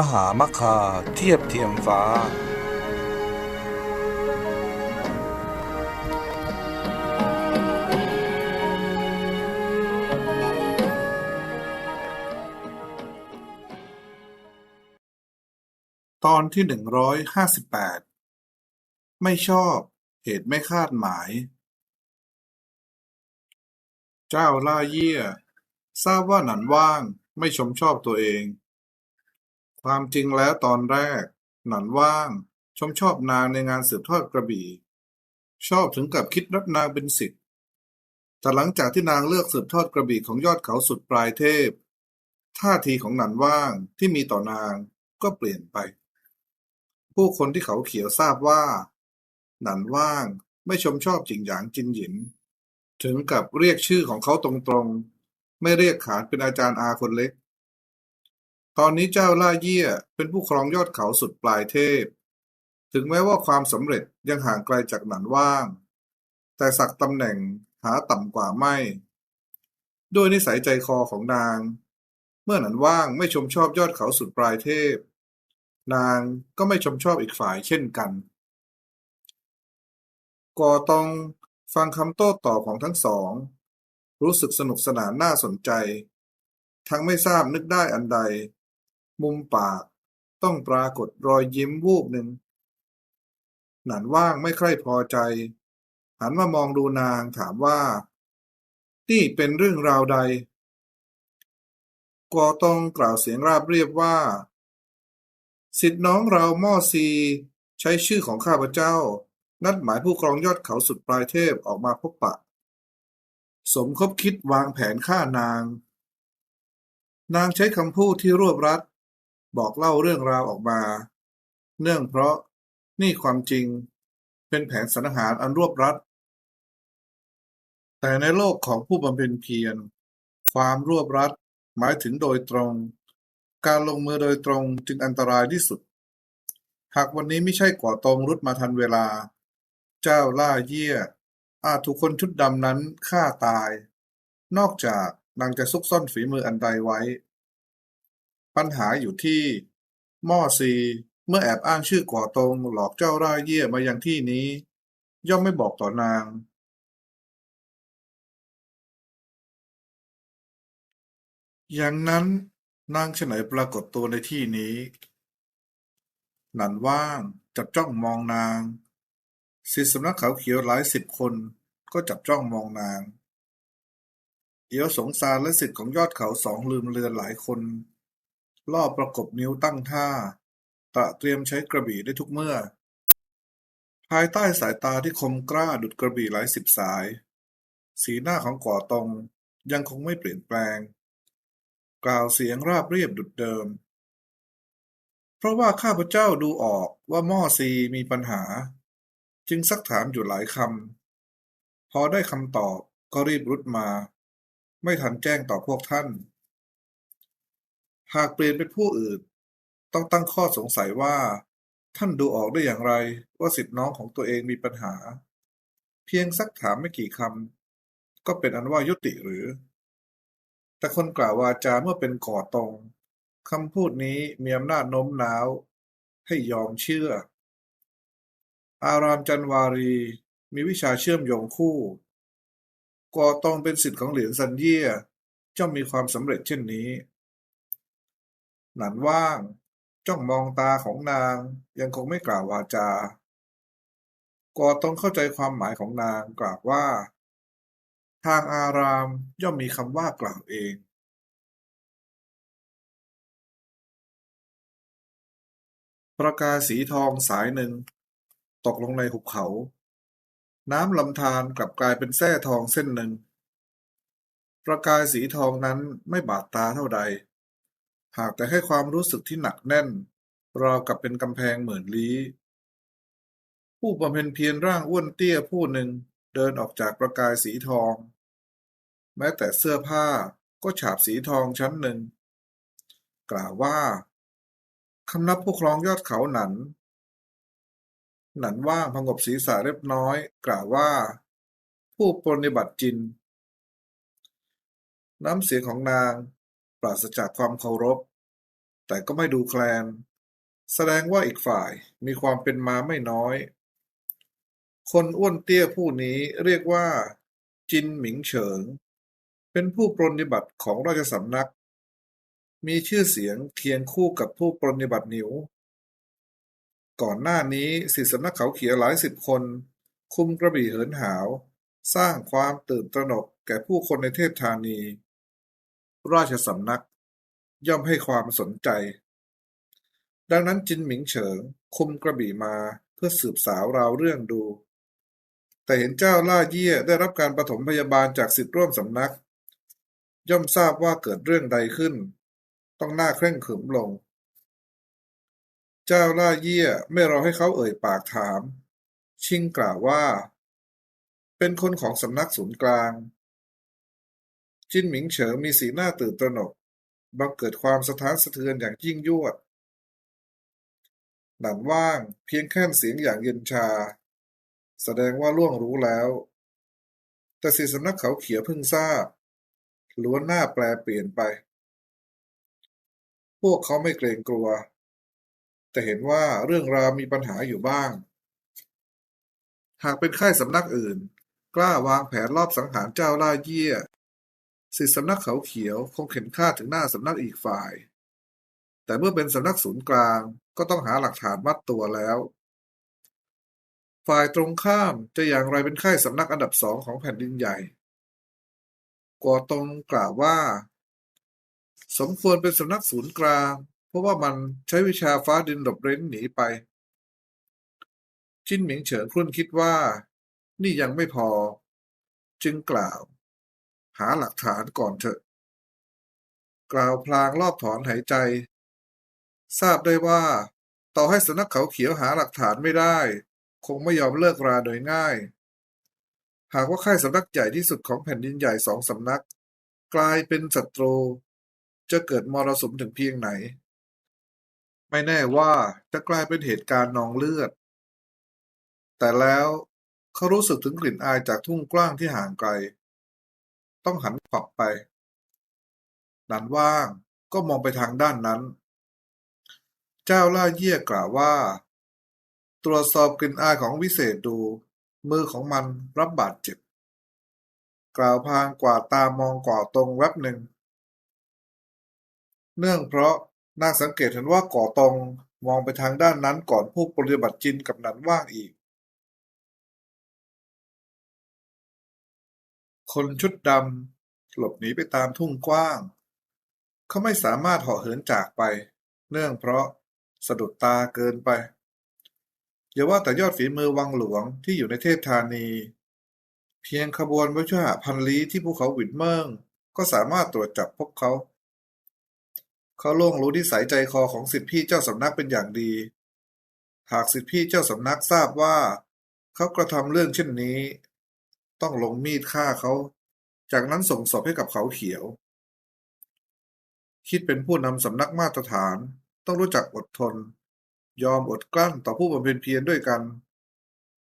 มหามคาเทียบเทียมฟ้า ตอนที่หนึ่งร้อยห้าสิบแปดไม่ชอบเหตุไม่คาดหมาย เจ้าล่าเยี่ย ทราบว่าหนันว่างไม่ชมชอบตัวเอง ความจริงแล้วตอนแรก หนันว่าง ชมชอบนางในงานสืบทอดกระบี่ ชอบถึงกับคิดรับนางเป็นสิทธิ์แต่หลังจากที่นางเลือกสืบทอดกระบี่ของยอดเขาสุดปลายเทพ ท่าทีของหนันว่างที่มีต่อนางก็เปลี่ยนไป ผู้คนที่เขาเขียวทราบว่า หนันว่างไม่ชมชอบจิงหยางจินหยิน ถึงกับเรียกชื่อของเขาตรงๆ ไม่เรียกขานเป็นอาจารย์อาคนเล็ก ตอนนี้เจ้าล่าเยี่ยเป็นผู้ครองยอดเขาสุดปลายเทพ ถึงแม้ว่าความสำเร็จยังห่างไกลจากหนันว่าง แต่สักตำแหน่งหาต่ำกว่าไม่ ด้วยนิสัยใจคอของนาง เมื่อหนันว่างไม่ชมชอบยอดเขาสุดปลายเทพ นางก็ไม่ชมชอบอีกฝ่ายเช่นกันก่อตองฟังคำโต้ตอบของทั้งสอง รู้สึกสนุกสนานน่าสนใจ ทั้งไม่ทราบนึกได้อันใด มุมปากต้องปรากฏรอยยิ้มวูบหนึ่ง หนันว่างไม่ใคร่พอใจ หันมามองดูนางถามว่า นี่เป็นเรื่องราวใดกอตองกล่าวเสียงราบเรียบว่า สิทธิน้องเราม่อซีใช้ชื่อของข้าพเจ้า นัดหมายผู้ครองยอดเขาสุดปลายเทพออกมาพบปะ สมคบคิดวางแผนฆ่านาง นางใช้คำพูดที่รวบรัด บอกเล่าเรื่องราวออกมา เนื่องเพราะนี่ความจริงเป็นแผนสังหารอันรวบรัด แต่ในโลกของผู้บำเพ็ญเพียร ความรวบรัดหมายถึงโดยตรง การลงมือโดยตรงจึงอันตรายที่สุด หากวันนี้ไม่ใช่ก่อตรงรุดมาทันเวลา เจ้าล่าเยี่ย อาจถูกคนชุดดำนั้นฆ่าตาย นอกจากนางจะซุกซ่อนฝีมืออันใดไว้ ปัญหาอยู่ที่ม่อซี เมื่อแอบอ้างชื่อก่อตรงหลอกเจ้าล่าเยี่ยมายังที่นี้ ย่อมไม่บอกต่อนางอย่างนั้นนางฉไหนปรากฏตัวในที่นี้ หนันว่างจับจ้องมองนางศิษย์สำนักเขาเขียวหลายสิบคนก็จับจ้องมองนาง เอียวสงสารและศิษย์ของยอดเขาสองลืมเลือนหลายคน ล่อบประกบนิ้วตั้งท่า ตระเตรียมใช้กระบี่ได้ทุกเมื่อ ภายใต้สายตาที่คมกล้าดุดกระบี่หลายสิบสาย สีหน้าของก่อตรงยังคงไม่เปลี่ยนแปลง กล่าวเสียงราบเรียบดุดเดิม เพราะว่าข้าพเจ้าดูออกว่าหม่อซีมีปัญหา จึงซักถามอยู่หลายคำพอได้คำตอบก็รีบรุดมา ไม่ทันแจ้งต่อพวกท่าน หากเปลี่ยนเป็นผู้อื่น ต้องตั้งข้อสงสัยว่า ท่านดูออกได้อย่างไรว่าสิทธิน้องของตัวเองมีปัญหา เพียงซักถามไม่กี่คำก็เป็นอันว่ายุติหรือ แต่คนกล่าววาจาเมื่อเป็นก่อตรงคำพูดนี้มีอำนาจโน้มน้าว ให้ยอมเชื่อ อารามจันวารีมีวิชาเชื่อมโยงคู่ ก่อตรงเป็นสิทธิ์ของเหรียญซันเยี่ยจ้อมมีความสำเร็จเช่นนี้ หนันว่าง จ้องมองตาของนาง ยังคงไม่กล่าววาจากอตรงเข้าใจความหมายของนางกล่าวว่า ทางอารามย่อมมีคำว่ากล่าวเองประกายสีทองสายหนึ่ง ตกลงในหุบเขา น้ำลำธารกลับกลายเป็นแส้ทองเส้นหนึ่ง ประกายสีทองนั้นไม่บาดตาเท่าใด หากแต่ให้ความรู้สึกที่หนักแน่น ราวกับเป็นกำแพงหมื่นลี้ ผู้บำเพ็ญเพียรร่างอ้วนเตี้ยผู้หนึ่งเดินออกจากประกายสีทอง แม้แต่เสื้อผ้าก็ฉาบสีทองชั้นหนึ่ง กล่าวว่าคำนับผู้ครองยอดเขาหนัน หนันว่างพงบศีรษะเรียบน้อย กล่าวว่า ผู้ปรนนิบัติจิน น้ำเสียงของนาง ปราศจากความเคารพ แต่ก็ไม่ดูแคลน แสดงว่าอีกฝ่ายมีความเป็นมาไม่น้อย คนอ้วนเตี้ยผู้นี้เรียกว่า จินหมิงเฉิง เป็นผู้ปรนนิบัติของราชสำนัก มีชื่อเสียงเคียงคู่กับผู้ปรนนิบัติหนิว ก่อนหน้านี้ศิษย์สำนักเขาเขียวหลายสิบคน คุมกระบี่เหินหาว สร้างความตื่นตระหนกแก่ผู้คนในเทพธานี ราชสำนัก ย่อมให้ความสนใจ ดังนั้นจินหมิงเฉิงคุมกระบี่มาเพื่อสืบสาวราวเรื่องดู แต่เห็นเจ้าล่าเยี่ยได้รับการปฐมพยาบาลจากสิทธิร่วมสำนัก ย่อมทราบว่าเกิดเรื่องใดขึ้น ต้องหน้าเคร่งขรึมลง เจ้าล่าเยี่ยไม่รอให้เขาเอ่ยปากถาม ชิงกล่าวว่า เป็นคนของสำนักศูนย์กลาง จินหมิงเฉิงมีสีหน้าตื่นตระหนก บังเกิดความสะท้านสะเทือนอย่างยิ่งยวด หนันว่างเพียงแค่เสียงอย่างเย็นชา แสดงว่าล่วงรู้แล้ว แต่สิสำนักเขาเขียวเพิ่งทราบ ล้วนหน้าแปลเปลี่ยนไป พวกเขาไม่เกรงกลัว แต่เห็นว่าเรื่องราวมีปัญหาอยู่บ้าง หากเป็นค่ายสำนักอื่น กล้าวางแผนรอบสังหารเจ้าล่าเยี่ย สิทธิสำนักเขาเขียวคงเข็นฆ่าถึงหน้าสำนักอีกฝ่าย แต่เมื่อเป็นสำนักศูนย์กลางก็ต้องหาหลักฐานมัดตัวแล้ว ฝ่ายตรงข้ามจะอย่างไรเป็นค่ายสำนักอันดับสองของแผ่นดินใหญ่กัวตงกล่าวว่า สมควรเป็นสำนักศูนย์กลาง เพราะว่ามันใช้วิชาฟ้าดินหลบเร้นหนีไปจิ้นหมิงเฉิงครุ่นคิดว่า นี่ยังไม่พอ จึงกล่าว หาหลักฐานก่อนเถอะ กล่าวพลางรอบถอนหายใจ ทราบได้ว่า ต่อให้สนักเขาเขียวหาหลักฐานไม่ได้ คงไม่ยอมเลิกราโดยง่าย หากว่าค่ายสำนักใหญ่ที่สุดของแผ่นดินใหญ่สองสำนัก กลายเป็นศัตรู จะเกิดมรสุมถึงเพียงไหน ไม่แน่ว่าจะกลายเป็นเหตุการณ์นองเลือด แต่แล้วเขารู้สึกถึงกลิ่นอายจากทุ่งกว้างที่ห่างไกล ต้องหันขวับไป นันว่างก็มองไปทางด้านนั้น เจ้าล่าเยี่ยกล่าวว่า ตรวจสอบกลิ่นอายของวิเศษดู มือของมันรับบาดเจ็บ กล่าวพางกว่าตามองก่อตรงแวบหนึ่ง เนื่องเพราะนางสังเกตเห็นว่าก่อตรงมองไปทางด้านนั้นก่อนผู้ปฏิบัติจินกับนันว่างอีก คนชุดดำหลบหนีไปตามทุ่งกว้าง เขาไม่สามารถเหาะเหินจากไป เนื่องเพราะสะดุดตาเกินไป อย่าว่าแต่ยอดฝีมือวังหลวงที่อยู่ในเทพธานี เพียงขบวนวิชาพันลี้ที่ภูเขาหวินเมิงก็สามารถตรวจจับพบเขา เขาล่วงรู้นิสัยใจคอของสิทธิพี่เจ้าสำนักเป็นอย่างดี หากสิทธิพี่เจ้าสำนักทราบว่า เขากระทำเรื่องเช่นนี้ ต้องลงมีดฆ่าเขา จากนั้นส่งศพให้กับเขาเขียว คิดเป็นผู้นำสำนักมาตรฐาน ต้องรู้จักอดทน ยอมอดกลั้นต่อผู้บำเพ็ญเพียรด้วยกัน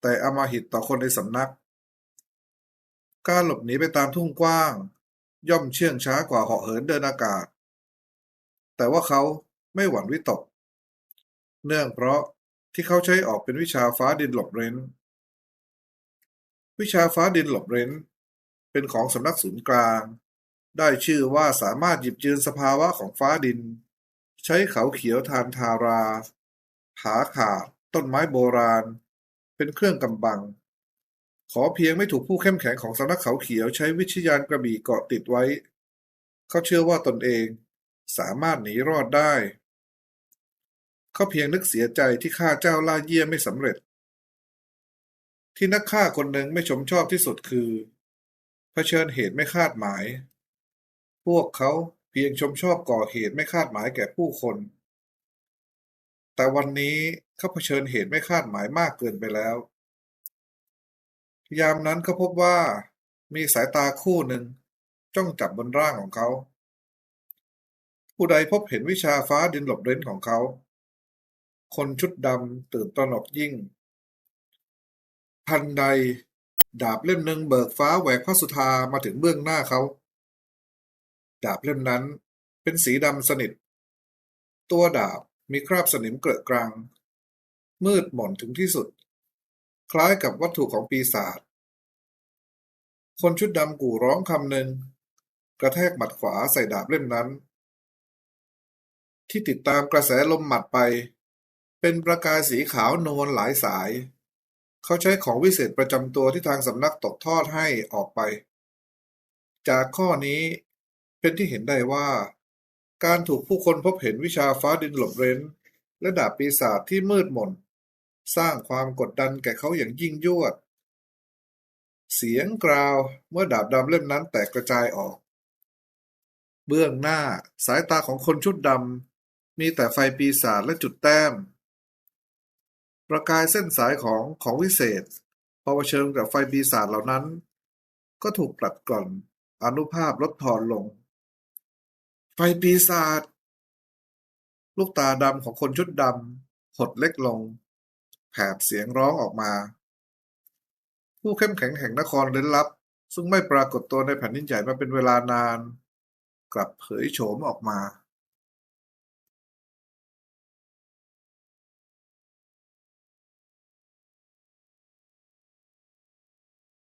แต่อมาหิตต่อคนในสำนัก การหลบหนีไปตามทุ่งกว้าง ย่อมเชื่องช้ากว่าเหาะเหินเดินอากาศ แต่ว่าเขาไม่หวั่นวิตก เนื่องเพราะที่เขาใช้ออกเป็นวิชาฟ้าดินหลบเร้น วิชาฟ้าดินหลบเร้น เป็นของสำนักศูนย์กลาง ได้ชื่อว่าสามารถหยิบยืนสภาวะของฟ้าดิน ใช้เขาเขียวทานทาราผาขาด ต้นไม้โบราณ เป็นเครื่องกำบัง ขอเพียงไม่ถูกผู้เข้มแข็งของสำนักเขาเขียวใช้วิชยานกระบี่เกาะติดไว้ เขาเชื่อว่าตนเองสามารถหนีรอดได้ เขาเพียงนึกเสียใจที่ฆ่าเจ้าล่าเยี่ยไม่สำเร็จ ที่นักฆ่าคนหนึ่งไม่ชมชอบที่สุดคือ เผชิญเหตุไม่คาดหมาย พวกเขาเพียงชมชอบก่อเหตุไม่คาดหมายแก่ผู้คน แต่วันนี้เขาเผชิญเหตุไม่คาดหมายมากเกินไปแล้ว ยามนั้นเขาพบว่ามีสายตาคู่หนึ่งจ้องจับบนร่างของเขา ผู้ใดพบเห็นวิชาฟ้าดินหลบเร้นของเขา คนชุดดำตื่นตระหนกยิ่ง ทันใด ดาบเล่มหนึ่งเบิกฟ้าแหวกพระสุธามาถึงเบื้องหน้าเขา ดาบเล่มนั้นเป็นสีดำสนิท ตัวดาบมีคราบสนิมเกลอะกรัง มืดหม่นถึงที่สุด คล้ายกับวัตถุของปีศาจคนชุดดำกู่ร้องคำหนึ่งกระแทกหมัดขวาใส่ดาบเล่มนั้น ที่ติดตามกระแสลมหมัดไป เป็นประกายสีขาวนวลหลายสาย เขาใช้ของวิเศษประจำตัวที่ทางสำนักตกทอดให้ออกไป จากข้อนี้เป็นที่เห็นได้ว่า การถูกผู้คนพบเห็นวิชาฟ้าดินหลบเร้น และดาบปีศาจที่มืดมนสร้างความกดดันแก่เขาอย่างยิ่งยวด เสียงกราวเมื่อดาบดำเล่มนั้นแตกกระจายออก เบื้องหน้าสายตาของคนชุดดำมีแต่ไฟปีศาจและจุดแต้ม ประกายเส้นสายของของวิเศษ พอเผชิญกับไฟปีศาจเหล่านั้น ก็ถูกปลัดกล่อนอนุภาพลดทอนลง ไฟปีศาจลูกตาดำของคนชุดดำหดเล็กลง แผดเสียงร้องออกมา ผู้เข้มแข็งแห่งนครเร้นลับ ซึ่งไม่ปรากฏตัวในแผ่นดินใหญ่มาเป็นเวลานาน กลับเผยโฉมออกมา